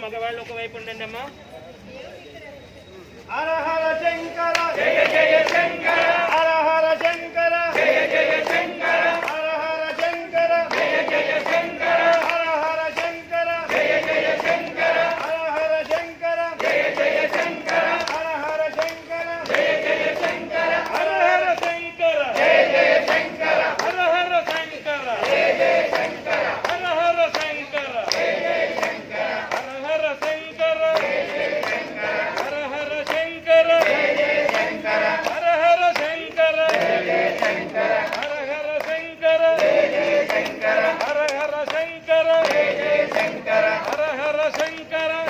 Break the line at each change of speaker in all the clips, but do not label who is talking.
మగవాళ్ళు ఒకవైపు ఉండండి అమ్మా
హర శంకర జయ జయ శంకర శంకర. హర హర శంకర.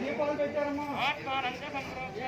దీపాలు పెట్టారమ్మా
ఆత్మానంద సంప్రోక్ష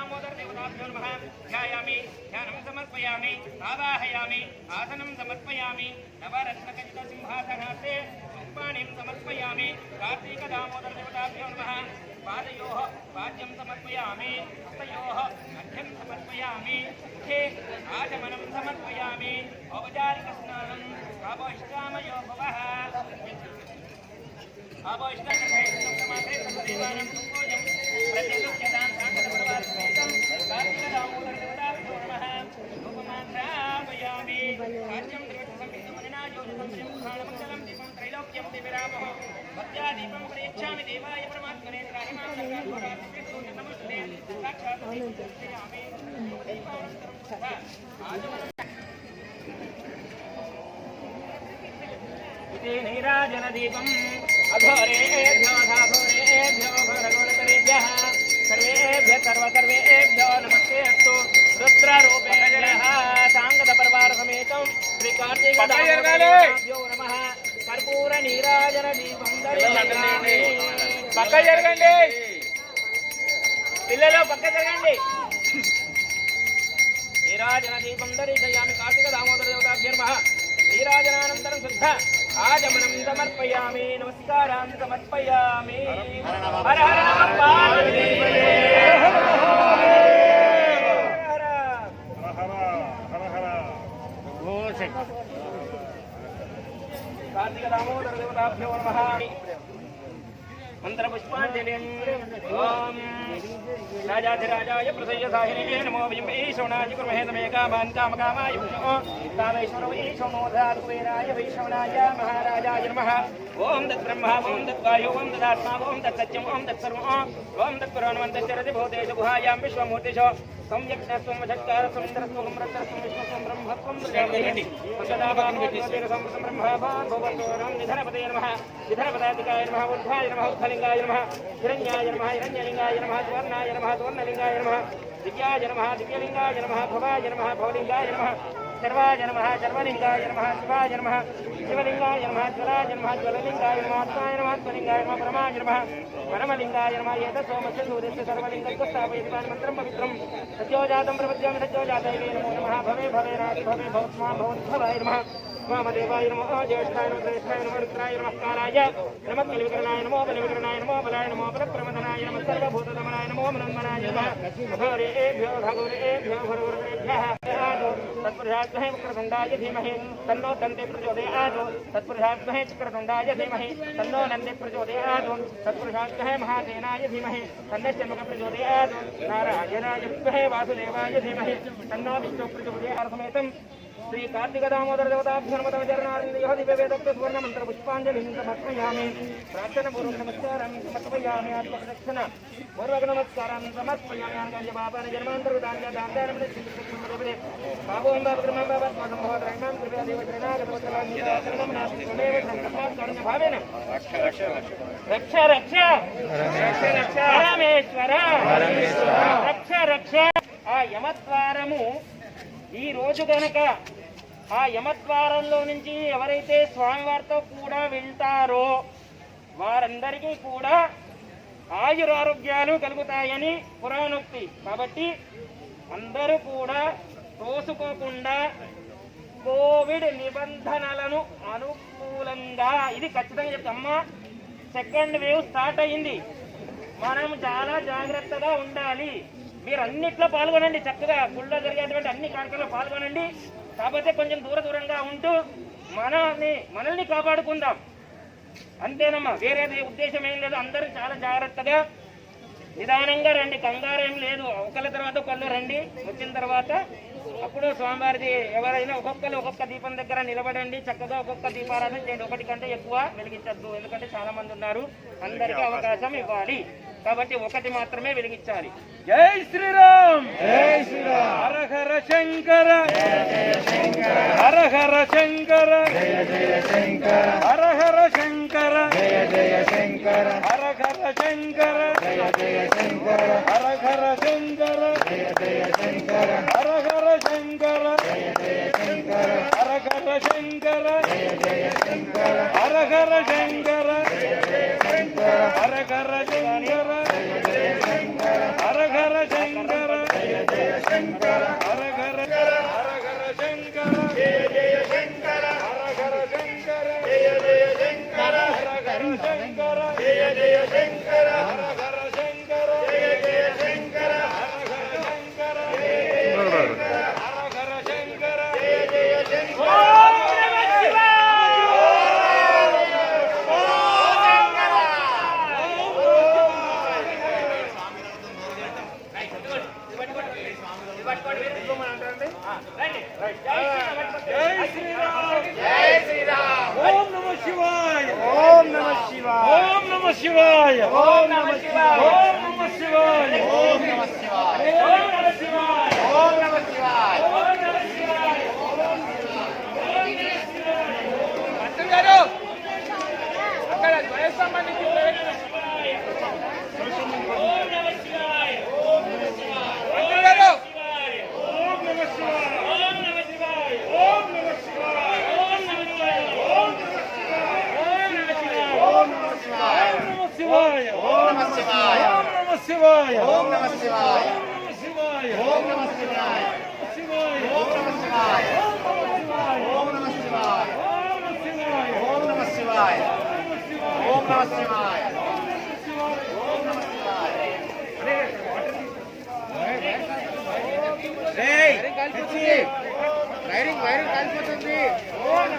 కార్తీక దామోదర దేవతాభ్యో నమః ధ్యాయామి ధ్యానం సమర్పయామి ఆవాహయామి ఆసనం సమర్పయామి నవరత్నఖచిత సింహాసనాస్తే పుష్పాణిం సమర్పయామి కార్తీక దామోదర దేవతాభ్యో నమః పాదయోః పాద్యం సమర్పయామి హస్తయోః అర్ఘ్యం సమర్పయామి ముఖే ఆచమనం दीपं प्रयच्छामि देवाय परमात्मने त्राहिमां सर्वात्मकात्मकात्मकेषु नमस्ते साक्षात् दीपयामि दीपानन्तरं तथा आजमनं नैराजनदीपम् अघोरेभ्यो धाघोरेभ्यो घोरघोरतरेभ्यः सर्वेभ्यः सर्व सर्वेभ्यो नमस्ते अस्तु रुद्ररूपेभ्यः साङ्गदपरिवारसमेतं श्रीकार्तिकदाभ्यो नमः कर्पूर नीराजनदीपं दर्शयामि పక్క జరగండి పిల్లలు పక్క జరగండి నీరాజన దీపం దర్శయామి కార్తీక దామోదర దేవతాభ్యర్మః నీరాజనానంతరం శుద్ధ ఆచమనం సమర్పయామి నమస్కారాన్ సమర్పయామి హర హర నమ పార్వతీ కార్తీక దామోదర దేవతాభ్యో నమ मंत्र पुष्पांजलि ओम राजाधिराजाय प्रसय साहिने नमो विजम्बे ईशवणाय कुर्महे तमे कामान काम कामाय नमो कामेश्वर ईशवनो धातु वीराय वैष्णवनाय महाराजाय नमः ओम तत् ब्रह्मा ओम तत् वायु ओम तत् आत्मा ओम तत् सत्यम ओम तत् सर्व ओम तत् पुराणवन्त चरति भूतेषु गुहायां विश्वमूर्तिषु संयज्ञस्त्वं वषट्कारस्त्वं इन्द्रस्त्वं रत्नस्त्वं विश्वस्त्वं ब्रह्मत्वं प्रजापतिः सदाभागं ब्रह्मा भवतो नमः निधनपते नमः निधनपदाधिकाय नमः उद्धाय नमः ఉద్ధలింగాయ నమ హిరణ్యాయ నమ హిరణ్యలింగాయ నమ సువర్ణాయ నమ సువర్ణలింగాయ నమ దివ్యాయ నమ దివ్యలింగాయ నమ భవాయ నమ భవలింగాయ నమ సర్వాయ నమ సర్వలింగాయ నమ శివాయ నమ శివలింగాయ నమ జ్వరాయ నమ జ్వలలింగాయ నమ ఆత్మాయ నమ ఆత్మలింగాయ నమ పరమాయ నమ పరమలింగాయ నమ ఏత సోమస్య సూర్యస్య సర్వలింగస్య స్థాపయతి వాని మంత్రం పవిత్రం. సత్యోజాతం ప్రపద్యామి సత్యోజాతైవే నమో నమః భవే భవే రాజి భవే భవత్మా భవద్భవాయ నమ. వామదేవాయ నమో జ్యేష్ఠాయ నమో శ్రేష్ఠాయ నమో రుద్రాయ నమః కాలాయ నమః కలివికరణాయ నమో బలివికరణాయ నమో బలాయ నమో బలప్రమదనాయ నమః సర్వభూతదమనాయ నమో మనందనాయ నమః భగవరేభ్యో భగవరేభ్యో భగవరేభ్యः तत्पुरुषात्महे वक्रतुण्डाय धीमहि तन्नो दन्ते प्रचोदयात् तत्पुरुषात्महे चक्रतुण्डाय धीमहि तन्नो नन्दे प्रचोदयात् तत्पुरुषात्महे महासेनाय धीमहि तन्नश्चमुख प्रचोदयात् नारायणाय विद्महे वासुदेवाय धीमहि तन्नो विष्णु प्रचोदयात् समेतम् శ్రీ కార్తీక దామోదర దేవతాభ్యర్మత చరణారింద్రయోహ దివ్యవేదోక్త సువర్ణ మంత్ర పుష్పాంజలి సమర్పయామి ప్రార్థన పూర్వక నమస్కారం సమర్పయామి ఆత్మరక్షణ పూర్వక నమస్కారం సమర్పయామి ఆనంద బాబాన జన్మాంతర దాన్య బాబోం బాబు బాబా కృపయా దేవ భావేన రక్ష రక్ష రక్ష పరమేశ్వర. రక్ష రక్ష. ఆ యమద్వారము ఈ రోజు గనక ఆ యమద్వారంలో నుంచి ఎవరైతే స్వామివారితో కూడా వెళ్తారో వారందరికీ కూడా ఆయురారోగ్యాలు కలుగుతాయని పురాణోక్తి. కాబట్టి అందరూ కూడా తోసుకోకుండా కోవిడ్ నిబంధనలను అనుకూలంగా ఇది ఖచ్చితంగా చెప్తామ్మా సెకండ్ వేవ్ స్టార్ట్ అయింది మనం చాలా జాగ్రత్తగా ఉండాలి. మీరు అన్నిట్లో పాల్గొనండి చక్కగా. గుళ్ళో జరిగేటువంటి అన్ని కార్యక్రమాలు పాల్గొనండి. కాకపోతే కొంచెం దూర దూరంగా ఉంటూ మనల్ని మనల్ని కాపాడుకుందాం. అంతేనమ్మా వేరేది ఉద్దేశం ఏం లేదు. అందరూ చాలా జాగ్రత్తగా నిదానంగా రండి. కంగారు ఏం లేదు. ఒకళ్ళ తర్వాత ఒకళ్ళు రండి. వచ్చిన తర్వాత అప్పుడు స్వామివారిది ఎవరైనా ఒక్కొక్కరు ఒక్కొక్క దీపం దగ్గర నిలబడండి. చక్కగా ఒక్కొక్క దీపారాధన చేయండి. ఒకటి కంటే ఎక్కువ వెలిగించద్దు. ఎందుకంటే చాలా మంది ఉన్నారు. అందరికీ అవకాశం ఇవ్వాలి. కాబట్టి ఒకటి మాత్రమే వెలిగించాలి.
జై శ్రీరామ్!
జై శ్రీరామ్!
హర హర శంకర! హర హర శంకర!
జయ జయ శంకర!
హర హర శంకర!
జయ శంకర!
హర హర శంకర!
జయ శంకర!
హర హర శంకర! కర కర నమ శివాయ.
ఓం నమః శివాయ.
ఓం నమః శివాయ.
ఓం నమః శివాయ.
ఓం నమ శివాయ.
ఓం నమః శివాయ.
ఓం నమ శివాయ.
ఓం నమః శివాయ.
అక్కడ ద్వయసంబంధించి ఓం శివాయ ఓం నమ శివాయ ఓం నమః శివాయ ఓం నమ శివాయ శివాయ ఓం నమ శివాయ శివాయ ఓం నమ శివాయ
ఓం నమ శివాయ
ఓం నమ శివాయ
ఓం నమ శివాయ
ఓం నమ శివాయ రేయ్ పిచ్చి వైరింగ్ వైరింగ్ కాలిపోతుంది
ఏమను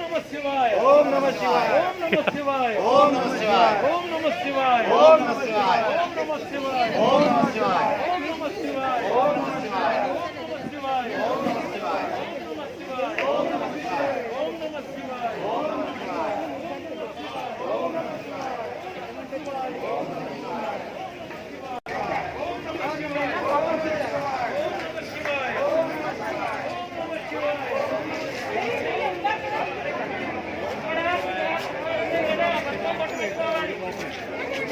నమ శివాయ ఓం నమ శివాయ ఓం నమ శివాయ ఓం నమ శివాయ ఓం నమ శివాయ ఓం నమ శివాయ ఓం నమ శివాయ
ఓం నమ శివాయ
ఓం నమ శివాయ
ఓం నమ శివాయ
ఓం నమ శివాయ
ఓం నమ శివాయ
ఓం నమ శివాయ
ఓం నమ శివాయ
ఓం నమ శివాయ
ఓం నమ శివాయ
ఓం నమ శివాయ
ఓం నమ శివాయ
ఓం నమ శివాయ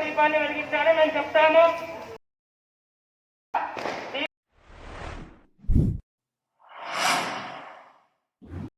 దీపాన్ని వెలిగించాలని మేము చెప్తాము